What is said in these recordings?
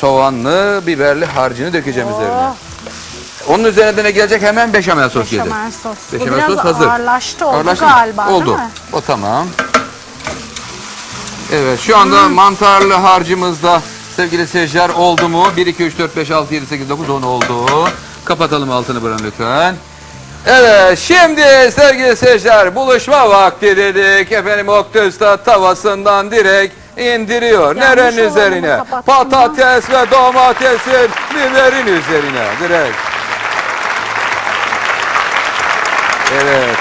soğanlı biberli harcını dökeceğim üzerine. Oh, Onun üzerine de ne gelecek? Hemen beşamel sos gelecek. beşamel sos. Bu Beşamel biraz sos hazır. ağırlaştı oldu Ağırlaştı mı? galiba Oldu. değil mi? O tamam. Evet şu anda mantarlı harcımızda sevgili seyirciler oldu mu? 1, 2, 3, 4, 5, 6, 7, 8, 9, 10 oldu. Kapatalım altını buranın lütfen. Evet şimdi sevgili seyirciler buluşma vakti dedik. Efendim Usta tavasından direkt indiriyor. Yanlış Nerenin üzerine? Patates ve domatesin biberin üzerine direkt. Evet.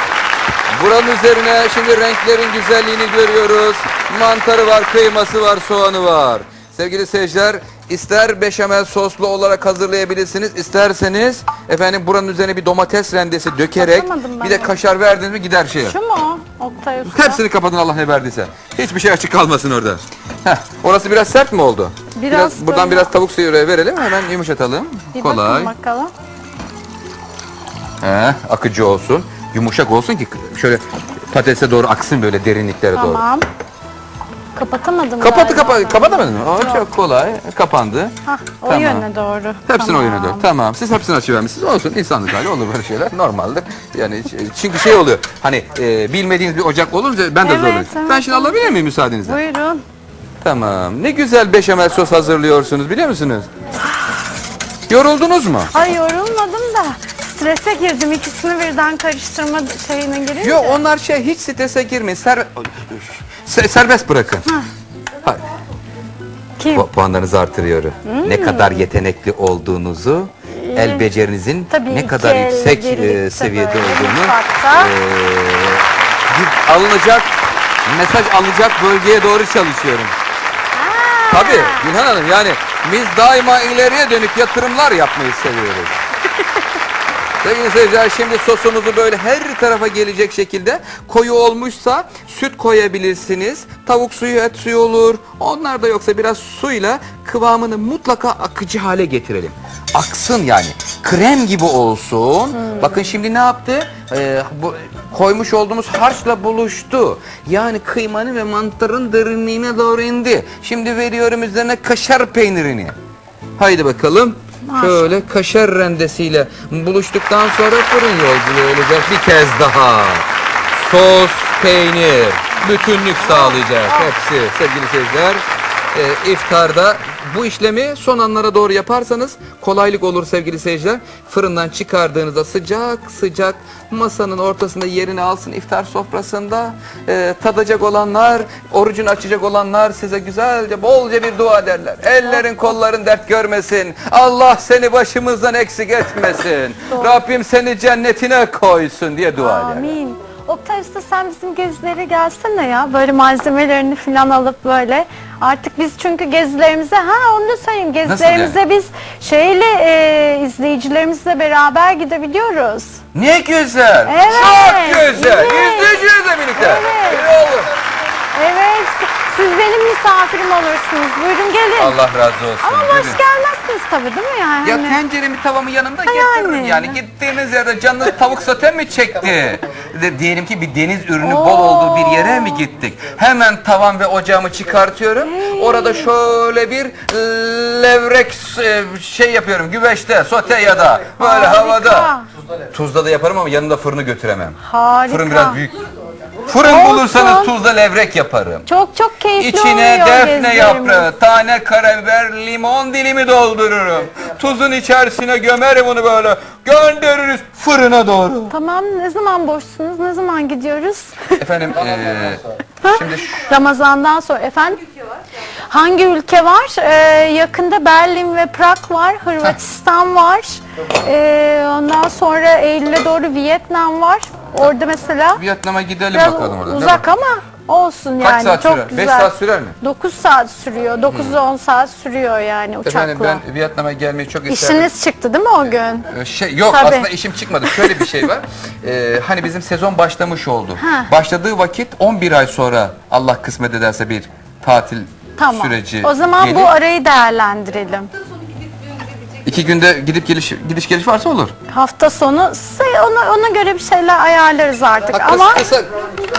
Buranın üzerine şimdi renklerin güzelliğini görüyoruz. Mantarı var, kıyması var, soğanı var. Sevgili seyirciler, ister beşamel soslu olarak hazırlayabilirsiniz, isterseniz efendim buranın üzerine bir domates rendesi dökerek bir de kaşar verdiniz mi gider şeye. Şu mu? Oktay Usta. Hepsini kapatın Allah ne verdiyse. Hiçbir şey açık kalmasın orada. Heh, orası biraz sert mi oldu? Biraz buradan böyle- biraz tavuk suyu verelim hemen yumuşatalım. Bir Kolay. bakın bakalım. He, akıcı olsun. Yumuşak olsun ki şöyle patatese doğru aksın böyle derinliklere doğru. Tamam. Kapatamadım Kapattı galiba. kapa kapatamadın mı? O çok kolay. Kapandı. Hah, o Tamam. yöne doğru. Hepsini o yöne doğru. Tamam. Siz hepsini açıvermişsiniz. Olsun. insanlık hali olur böyle şeyler. Normaldir. Yani ç- çünkü şey oluyor. Hani e, bilmediğiniz bir ocak olunca ben de Evet, zorlanıyorum. evet. Ben şimdi alabilir miyim müsaadenizle? Buyurun. Tamam. Ne güzel beşamel sos hazırlıyorsunuz biliyor musunuz? Yoruldunuz mu? Ay yorulmadım da strese girdim. İkisini birden karıştırma şeyine girince. Yok onlar şey hiç strese girmeyin. Ser, se- serbest bırakın. Ha, Kim? pu- puanlarınızı artırıyorum. Ne kadar yetenekli olduğunuzu, el becerinizin Tabii ne iki kadar yüksek birlikte e, seviyede böyle olduğunu mutfakta. e, bir alınacak mesaj alacak bölgeye doğru çalışıyorum. Tabii Gülhan Hanım yani biz daima ileriye dönük yatırımlar yapmayı seviyoruz. Sevgili seyirciler şimdi sosumuzu böyle her tarafa gelecek şekilde koyu olmuşsa süt koyabilirsiniz. Tavuk suyu, et suyu olur. Onlar da yoksa biraz suyla kıvamını mutlaka akıcı hale getirelim. Aksın yani. Krem gibi olsun. Bakın şimdi ne yaptı? Ee, bu koymuş olduğumuz harçla buluştu. Yani kıymanın ve mantarın derinliğine doğru indi. Şimdi veriyorum üzerine kaşar peynirini. Haydi bakalım. Şöyle kaşar rendesiyle buluştuktan sonra fırın yolculuğu olacak bir kez daha. Sos, peynir, bütünlük sağlayacak hepsi sevgili seyirciler. Ee, iftarda bu işlemi son anlara doğru yaparsanız kolaylık olur sevgili seyirciler. Fırından çıkardığınızda sıcak sıcak masanın ortasında yerini alsın iftar sofrasında. Ee, tadacak olanlar, orucunu açacak olanlar size güzelce bolca bir dua ederler. Ellerin kolların dert görmesin. Allah seni başımızdan eksik etmesin. Rabbim seni cennetine koysun diye dua eder. Amin. Oktay Usta sen bizim gezilere gelsene ya. Böyle malzemelerini falan alıp böyle. Artık biz çünkü gezilerimize ha onu da söyleyeyim. Gezilerimize biz şeyle e, izleyicilerimizle beraber gidebiliyoruz. Ne güzel. Evet, Çok güzel. evet. İzleyicilerle birlikte. Evet. İyi olur. Evet. Siz benim misafirim olursunuz. Buyurun gelin. Allah razı olsun. Ama boş Gülüm. gelmezsiniz tabii değil mi yani? Ya tenceremi tavamı yanımda yani. getiririm yani. Gittiğiniz yerde canınız tavuk sote mi çekti? De, diyelim ki bir deniz ürünü bol olduğu bir yere mi gittik? Hemen tavan ve ocağımı çıkartıyorum. Orada şöyle bir levrek e, şey yapıyorum güveçte sote ya da böyle Harika. havada. Tuzda da yaparım ama yanında fırını götüremem. Harika. Fırın biraz büyük. Fırın Olsun. bulursanız tuzda levrek yaparım. Çok çok keyifli İçine oluyor defne yaprağı, tane karabiber, limon dilimi doldururum. Tuzun içerisine gömerim onu böyle. Göndeririz fırına doğru. Tamam ne zaman boşsunuz? Ne zaman gidiyoruz? Efendim eee şimdi şu- Ramazan'dan sonra efendim? Hangi ülke var? Ee, yakında Berlin ve Prag var, Hırvatistan var. Ee, ondan sonra Eylül'e doğru Vietnam var. Orada mesela Vietnam'a gidelim biraz bakalım orada. uzak ama olsun Kaç yani saat çok sürer? güzel. Beş saat sürer mi? 9 saat sürüyor. 9-10 saat sürüyor yani uçakla. Efendim ben Vietnam'a gelmeyi çok isterdim. İşiniz çıktı değil mi o gün? Ee, Şey, yok Tabii. aslında işim çıkmadı. Şöyle bir şey var. Ee, hani bizim sezon başlamış oldu. Ha. Başladığı vakit 11 ay sonra Allah kısmet ederse bir tatil Tamam. süreci O zaman gelir. bu arayı değerlendirelim. İki günde gidip geliş gidiş geliş varsa olur. Hafta sonu ona, ona göre bir şeyler ayarlarız artık Ha, kıs- ama kısa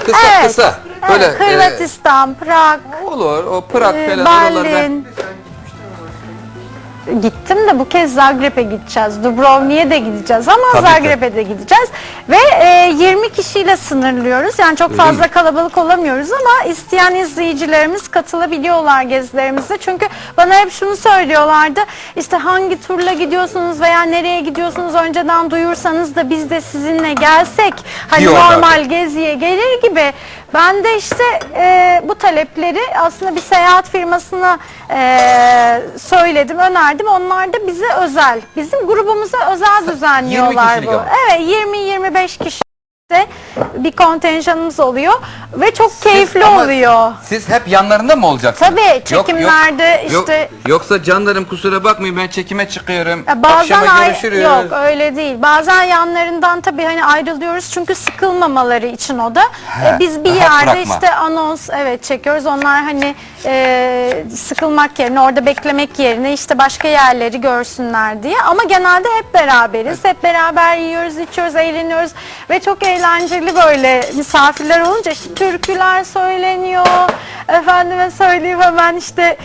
kısa evet, kısa. evet, Böyle e, Hırvatistan, Prag, olur. O Prag e, falan oralar ben Berlin. Gittim de bu kez Zagreb'e gideceğiz. Dubrovnik'e de gideceğiz ama Tabii. Zagreb'e de gideceğiz. Ve e, 20 kişiyle sınırlıyoruz. Yani çok Öyle fazla mi? kalabalık olamıyoruz ama isteyen izleyicilerimiz katılabiliyorlar gezilerimize. Çünkü bana hep şunu söylüyorlardı. İşte hangi turla gidiyorsunuz veya nereye gidiyorsunuz önceden duyursanız da biz de sizinle gelsek. Hani Diyorlardı. normal geziye gelir gibi. Ben de işte e, bu talepleri aslında bir seyahat firmasına e, söyledim, önerdim. Onlar da bize özel, bizim grubumuza özel düzenliyorlar bu. ama. Evet 20-25 kişi de bir kontenjanımız oluyor ve çok keyifli ama oluyor. Siz hep yanlarında mı olacaksınız? Tabii, çekimlerde yok, işte- Yoksa canlarım kusura bakmayın ben çekime çıkıyorum. Ya bazen Akşama ay- görüşürüz. yok öyle değil. Bazen yanlarından tabii hani ayrılıyoruz çünkü sıkılmamaları için o da. He, E, biz bir rahat yerde bırakma. işte anons evet çekiyoruz. Onlar hani e, sıkılmak yerine orada beklemek yerine işte başka yerleri görsünler diye. Ama genelde hep beraberiz. Hep beraber yiyoruz, içiyoruz, eğleniyoruz ve çok eğlenceli böyle misafirler olunca işte türküler söyleniyor. Efendime söyleyeyim hemen işte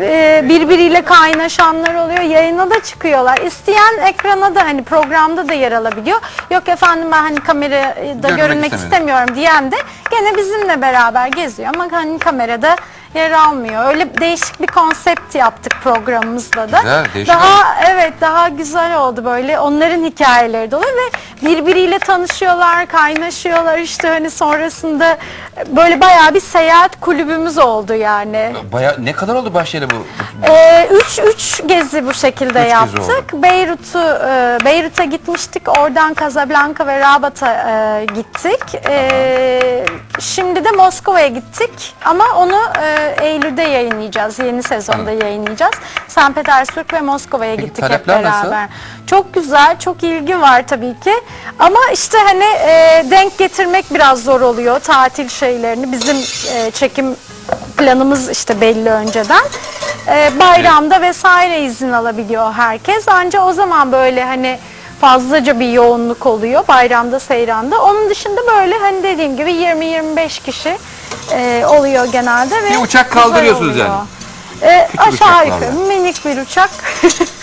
e, birbiriyle kaynaşanlar oluyor. Yayına da çıkıyorlar. İsteyen ekrana da hani programda da yer alabiliyor. Yok efendim ben hani kamerada görünmek istemiyorum. istemiyorum diyen de gene bizimle beraber geziyor ama hani kamerada yer almıyor. Öyle değişik bir konsept yaptık programımızda da. Güzel, değişik daha evet daha güzel oldu böyle. Onların hikayeleri dolu ve birbiriyle tanışıyorlar, kaynaşıyorlar işte hani sonrasında böyle bayağı bir seyahat kulübümüz oldu yani. Baya, ne kadar oldu başlayalı bu? Ee, üç, üç gezi bu şekilde Üç yaptık. Beyrut'u e, Beyrut'a gitmiştik. Oradan Casablanca ve Rabat'a e, gittik. E, şimdi de Moskova'ya gittik. Ama onu e, Eylül'de yayınlayacağız. Yeni sezonda yayınlayacağız. St. Petersburg ve Moskova'ya gittik hep talepler nasıl? beraber. Çok güzel, çok ilgi var tabii ki. Ama işte hani e, denk getirmek biraz zor oluyor tatil şeylerini. Bizim e, çekim planımız işte belli önceden. E, bayramda vesaire izin alabiliyor herkes. Ancak o zaman böyle hani fazlaca bir yoğunluk oluyor bayramda seyranda. Onun dışında böyle hani dediğim gibi 20-25 kişi e, oluyor genelde ve Bir uçak güzel kaldırıyorsunuz oluyor. yani. E, Küçük aşağı uçaklarla. yukarı minik bir uçak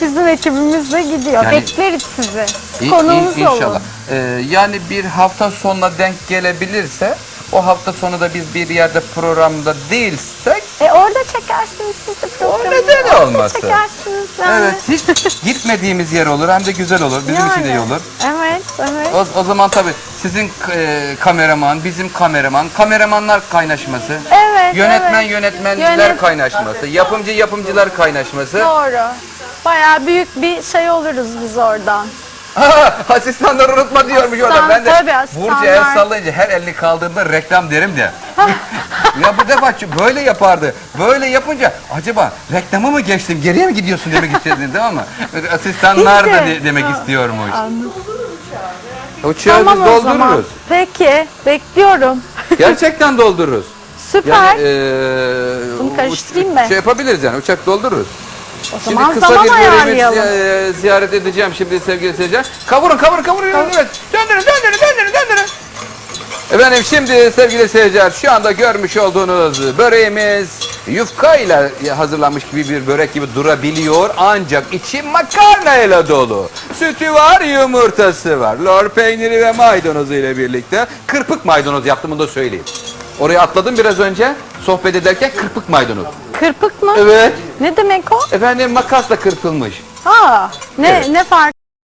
bizim ekibimizle gidiyor. Yani- Bekleriz sizi. İ- Konuğumuz in- inşallah. olun. Ee, yani bir hafta sonuna denk gelebilirse o hafta sonu da biz bir yerde programda değilsek E orada çekersiniz siz de programı. neden Orada olmasın? çekersiniz yani. evet hiç gitmediğimiz yer olur hem de güzel olur bizim için de iyi Yani. olur. Evet, evet. O, o zaman tabii sizin e, kameraman, bizim kameraman, kameramanlar kaynaşması, Evet, yönetmen evet. yönetmenler Yönet- kaynaşması, yapımcı yapımcılar kaynaşması. Doğru. Bayağı büyük bir şey oluruz biz oradan. Ha, asistanları unutma diyormuş orada. Asistan, Ben de tabii, asistanlar. Burcu el sallayınca her elini kaldırdığında reklam derim de. ya bu defa böyle yapardı. Böyle yapınca acaba reklama mı geçtim geriye mi gidiyorsun demek istedin tamam mı? Asistanlar da de- demek istiyormuş. Anladım. Uçağı Tamam biz o zaman. doldururuz. Peki, bekliyorum. Gerçekten doldururuz. Süper. Yani eee, Bunu karıştırayım mı? Şey yapabiliriz yani uçak doldururuz. O Şimdi zaman kısa zaman bir ayarlayalım. ziy- ziyaret edeceğim şimdi sevgili seyirciler. Kavurun kavurun kavurun. Evet. Döndürün döndürün döndürün döndürün. Efendim şimdi sevgili seyirciler şu anda görmüş olduğunuz böreğimiz yufka ile hazırlanmış gibi bir börek gibi durabiliyor ancak içi makarna ile dolu. Sütü var, yumurtası var, lor peyniri ve maydanozu ile birlikte kırpık maydanoz yaptım bunu da söyleyeyim. Oraya atladım biraz önce sohbet ederken kırpık maydanoz. Kırpık mı? Evet. Ne demek o? Efendim makasla kırpılmış. Ha, ne Evet. ne fark